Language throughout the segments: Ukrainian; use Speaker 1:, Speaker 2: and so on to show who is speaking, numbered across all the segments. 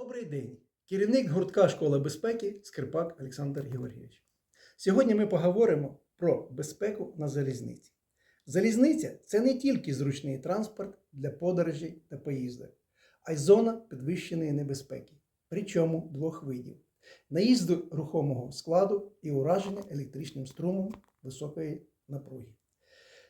Speaker 1: Добрий день. Керівник гуртка школи безпеки Скрипак Олександр Георгійович. Сьогодні ми поговоримо про безпеку на залізниці. Залізниця це не тільки зручний транспорт для подорожей та поїздок, а й зона підвищеної небезпеки, причому двох видів: наїзду рухомого складу і ураження електричним струмом високої напруги.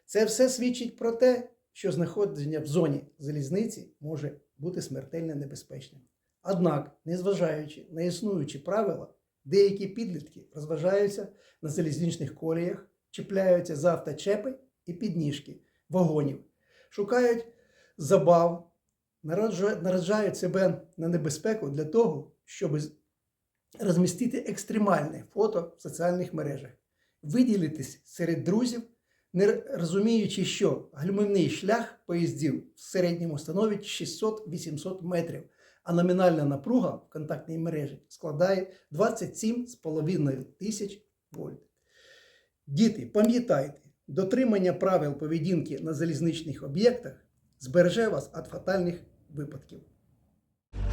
Speaker 1: Це все свідчить про те, що знаходження в зоні залізниці може бути смертельно небезпечним. Однак, незважаючи на існуючі правила, деякі підлітки розважаються на залізничних коліях, чіпляються за авточепи і підніжки вагонів, шукають забав, наражають себе на небезпеку для того, щоб розмістити екстремальне фото в соціальних мережах, виділитись серед друзів, не розуміючи, що гальмівний шлях поїздів в середньому становить 600-800 метрів, а номінальна напруга в контактній мережі складає 27,5 тисяч вольт. Діти, пам'ятайте, дотримання правил поведінки на залізничних об'єктах збереже вас від фатальних випадків.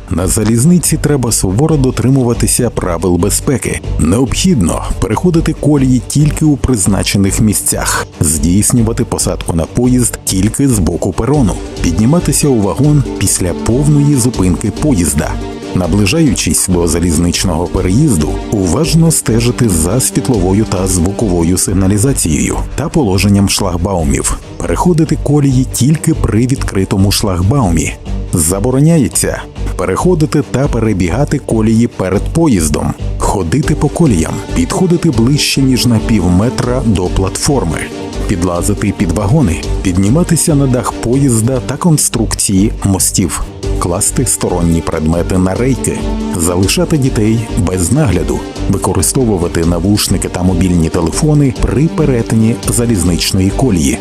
Speaker 2: На залізниці треба суворо дотримуватися правил безпеки. Необхідно переходити колії тільки у призначених місцях, здійснювати посадку на поїзд тільки з боку перону, підніматися у вагон після повної зупинки поїзда. Наближаючись до залізничного переїзду, уважно стежити за світловою та звуковою сигналізацією та положенням шлагбаумів, переходити колії тільки при відкритому шлагбаумі. Забороняється переходити та перебігати колії перед поїздом, ходити по коліям, підходити ближче ніж на пів метра до платформи, підлазити під вагони, підніматися на дах поїзда та конструкції мостів, класти сторонні предмети на рейки, залишати дітей без нагляду, використовувати навушники та мобільні телефони при перетині залізничної колії,